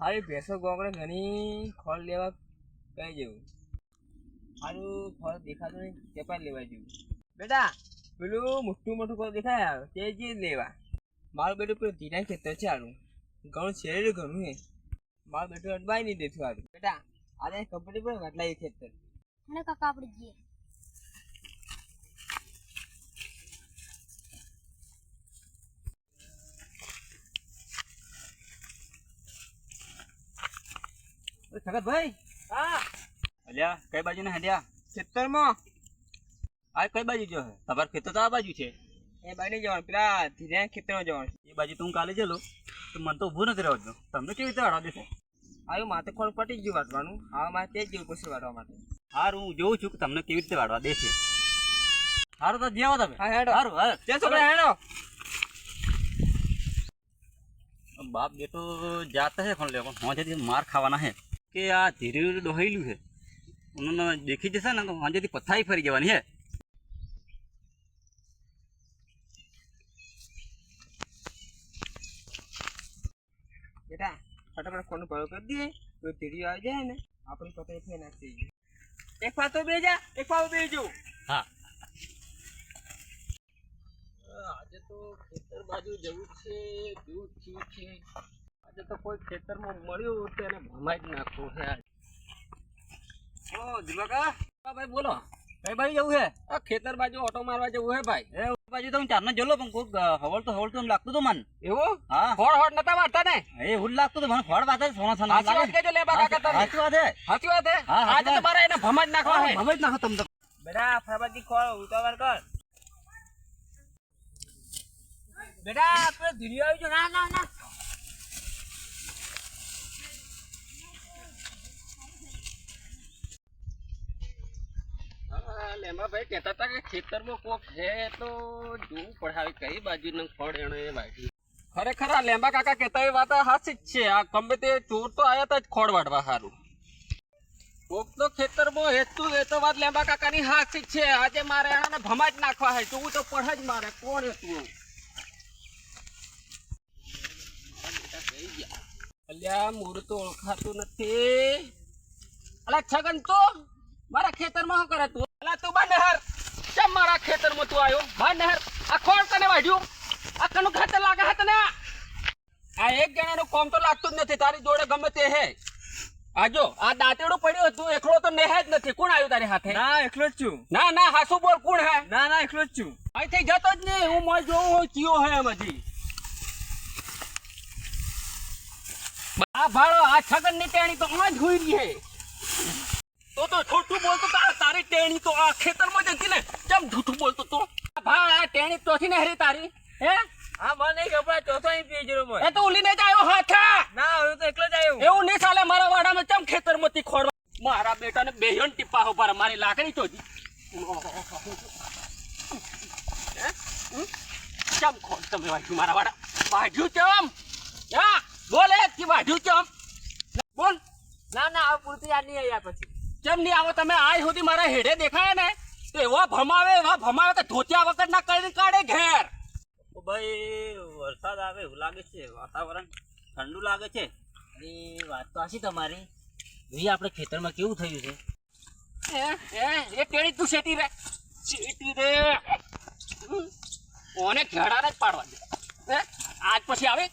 હારી ભેંસો ગોગડે ઘણી ખોળ લેવા કઈ જેવું સારું ફળ દેખાતું નહીં તે પણ લેવા જેવું બેટા, પેલું મોટું મોટું ખોળ દેખાય આવે, તે જ લેવા. મારું બેટું પેલું ધીરા ખેતર છે આનું ઘણું શેર ઘણું હે મારું બેટું અડવાઈ નહીં દેતું હારું. બેટા, આજે કંપની પણ ઘટલાઈ ખેતર. અને કાકા આપણે જઈએ. ભાઈ હા. અલ્યા કઈ બાજુ ને હેડ્યા? ખેતરમાં. આ કઈ બાજુ જો તમારે ખેતર તો આ બાજુ છે. એ નહીં જવાનું પેલા ધીરે ખેતરમાં જવાનું. એ બાજુ તો હું કાલે જલો તો મને તો ઊભું નથી રહેવાનું. તમને કેવી રીતે વાળવા દેશે? આવ્યું માથે ખોળ પટી ગયું વાટવાનું હવે મારે તે જ જેવું પછી વાટવા માટે. હારું હું જોઉં છું કે તમને કેવી રીતે વાળવા દેશે. હારું તો જ્યાં તમે. હા હેડો. હારું હા તે છોકરા હેડો. બાપ બેટો જાતા હે પણ લેવા. પણ માર ખાવાના હે. કે આ ધીરે ધીરે ડોહાયેલું છે. ઉન્હોંને દેખી જશે ને તો હોજેથી પથારી ફરી જવાની હે બેટા ફટાફટ ફોન ભરો કરી દઈએ તો આવી જાય ને આપણી પથાઈ ફેર નાખી એક ફાતો બે જા એક ફાવો બે જો. હા. આજે તો ખેતર બાજુ જવું છે દૂર થયું છે. આજે તો કોઈ ખેતરમાં મળ્યું તેને ભમાઈ જ નાખવું છે ઓ દિલકા હા ભાઈ બોલો. કઈ બાજુ જવું છે? આ ખેતર બાજુ ઓટો મારવા જવું હે ભાઈ. એ બાજુ તો હું ચારનો જોલો પણ કોઈક હવળ તો હવળ તો એમ લાગતું હતું મને. એવું? હા. હોડ હોડ નતા મારતા ને? એ હું લાગતું હતું મને ફળ વાત સોના સોના સાચી વાત કેજો લે બાકા કરતા સાચી વાત હે. સાચી વાત હે? આજે તો તમારે એને ભમાઈ જ નાખવા હે હવે જ નાખો તમને તો. બેટા ફરબાજી ખોળ ઉતાવળ કર. બેટા આપણે ધીરી આવી જો. ના ના ના. હા, ભાઈ કહેતા હતા કે ખેતરમાં કોક છે તો જોવું પડે. કઈ બાજુનું ફળ એણે વાગ્યું. ખરેખર આ લેમ્બા કાકા કહેતા એ વાત જ છે. આ ગમે તે ચોર તો આવ્યા હતા જ ખોળ વાળવા સારું કોક તો ખેતરમાં હેતું એ તો વાત લેમ્બા કાકાની જ છે. આજે મારે એને ભમા જ નાખવા હે. જોવું તો પડે જ મારે. કોણ હેતું અલ્યા મૂળ તો ઓળખાતું નથી. અલા છગન તો? મારા ખેતરમાં શું કરે તું? અલા તું બનહર કેમ મારા ખેતરમાં તું આવ્યો બનહર આ કોણ તને વાઢ્યું? આ કનું ખેતર લાગે હે તને? આ એક જણાનું કોમ તો લાગતું જ નથી. તારી જોડે ગમે તે હે. આજો આ દાંતેડું પડ્યું હતું. એકલો તો નેહે જ નથી. કોણ આવ્યું તારી હાથે? ના એકલો જ છું. ના ના હાસુ બોલ કોણ હે? ના ના એકલો જ છું. અહીંથી જતો જ નહીં. હું મોય જોઉં કયો હે એમ હજી આ ભાડો આ છગનની ટેણી તો આમ જ હોઈ રહી હે. તો તો છોટું બોલતો તો તારી ટેણી તો આ ખેતરમાં જતી ને. કેમ જૂઠું બોલતો તો? ભાઈ આ ટેણી ચોથી ને હરી તારી હે? હા મને કપડા ચોથો અહીં પી જરો એ તો ઉલીને જ આવ્યો હાથા. ના હું તો એકલો જ આવ્યો. એવું નહીં ચાલે મારા વાડામાં ચમ ખેતરમાંથી ખોડવા મારા બેટાને બેહન ટીપા ઉપર મારી લાકડી? હમ? ચમ ખોડ તમે વાઢ્યું મારા વાડા? વાઢ્યું ચમ હા બોલે કે વાઢ્યું ચમ બોલ. ના ના આ પૂરતી યાદ નહીં આવ્યા પછી. ચમ નહીં આવો? તમે આજ સુધી મારા હેડે દેખાય ને? તો એવા ભમાવે એવા ભમાવે કે ધોતિયા વગર ના કરી કાઢે ઘેર. ભાઈ વરસાદ આવે એવું લાગે છે વાતાવરણ ઠંડુ લાગે છે. એ વાત તો આશી તમારી. જોઈએ આપણે ખેતરમાં કેવું થયું છે. એ એ કેળી તું શેટી રે? શેટી રે. હમ. ઓને ઘેડાને જ પાડવા દે. હે? આજ પછી આવે.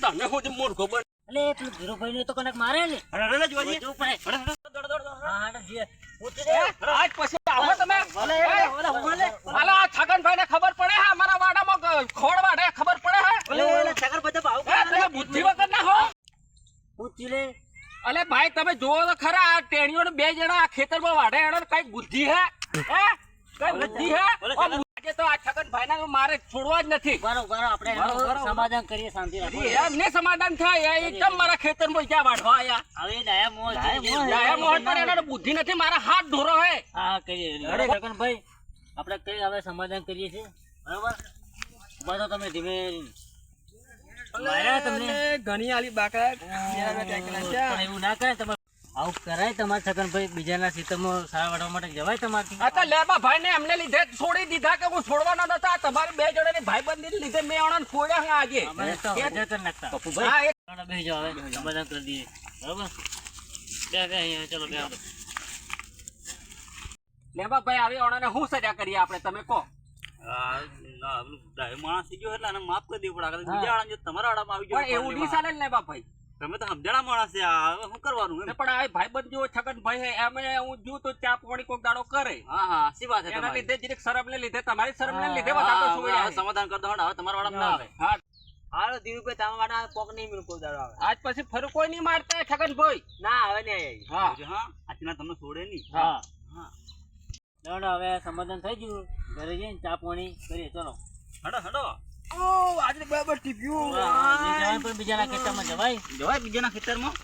તમે હું જ મૂર્ખો બન અલે પેલું ધીરુભાઈ ને તો કનક મારે ને. અરે અરે જોવા જઈએ. આજ પછી આવો તમે. ભલે, હે? ભલે, ભલે. હાલો, આ છગનભાઈને ખબર પડે હે અમારા વાડામાં ગ- ખોળ ખબર પડે હે? ઓલે ઓલે છગર બધા ભાવ હે, તમે બુદ્ધિ વગર ના હો. પૂછી લે. અલે ભાઈ તમે જોવો તો ખરા આ ટેણીઓ બે જણા આ ખેતરમાં વાઢે એનો કઈ બુદ્ધિ હે? હે? કઈ બુદ્ધિ હે? આજે તો આ છગનભાઈને તો મારે છોડવા જ નથી. આપણે. સમાધાન કરીએ શાંતિ રાખો. એમને સમાધાન થાય એકદમ મારા મારા ખેતરમાં ક્યાં વાઢવા આયા હવે ડાયા મોહ ડાયા બુદ્ધિ નથી મારા હાથ ધોરો હે. હા કરીએ અરે છગનભાઈ આપણે કઈ હવે સમાધાન કરીએ છીએ? બરોબર? બધો તમે ધીમે. તમને? ઘણી આલી બાકડા એવું ના કરે તમારે આવું કરાય તમારે છગનભાઈ બીજાના સીતમાં સારા વાળવા માટે જવાય તમારથી આ તો લેબા ભાઈ ને એમને લીધે છોડી દીધા કે હું છોડવાનો નતો આ તમારી બે જણાની ભાઈબંધી લીધે મેં આણંદ છોડ્યા હે આજે અમારે તો હજાર કરી નાખતા હા, એ બે જો હવે સમાધાન કરી દઈએ બરાબર બે બે અહીંયા ચલો બે લેબાભાઈ આવી ઓણાને હું સજા કરીએ આપણે તમે કહો આ માણસ થઈ ગયો એટલે માફ કરી દેવું પડે બીજા વાળા જો તમારા વાળામાં આવી પણ ગયો એવું નહીં ચાલે ને લેબાભાઈ તમે તો સમજણા માણસ છે આ શું કરવાનું એમ. પણ આ ભાઈ બંધ જો છગન ભાઈ હે એમ હું જો તો ચા પાણી કોક દાડો કરે. હા હા સી વાત છે એના લીધે જરીક શરમ ને લીધે. તમારી શરમ ને લીધે હવે સુવડ્યા સમાધાન કરી દો હળો, હવે તમારા વાળા ના આવે. હા. હાલો ધીરુભાઈ તમારા વાળા કોક નહીં મિલ કોઈ દાડો આવે. આજ પછી ફરું કોઈ નહીં મારતા છગનભાઈ ના આવે. ને હા હા આજના તમને છોડે નહીં. હા. હા. ચાલો હવે સમાધાન થઈ ગયું. ઘરે જઈને ચા પાણી કરીએ ચલો. હડો હડો. આજે બરાબર ટીપ્યું. જવાય પણ બીજાના ખેતરમાં જવાય. જવાય બીજાના ખેતરમાં?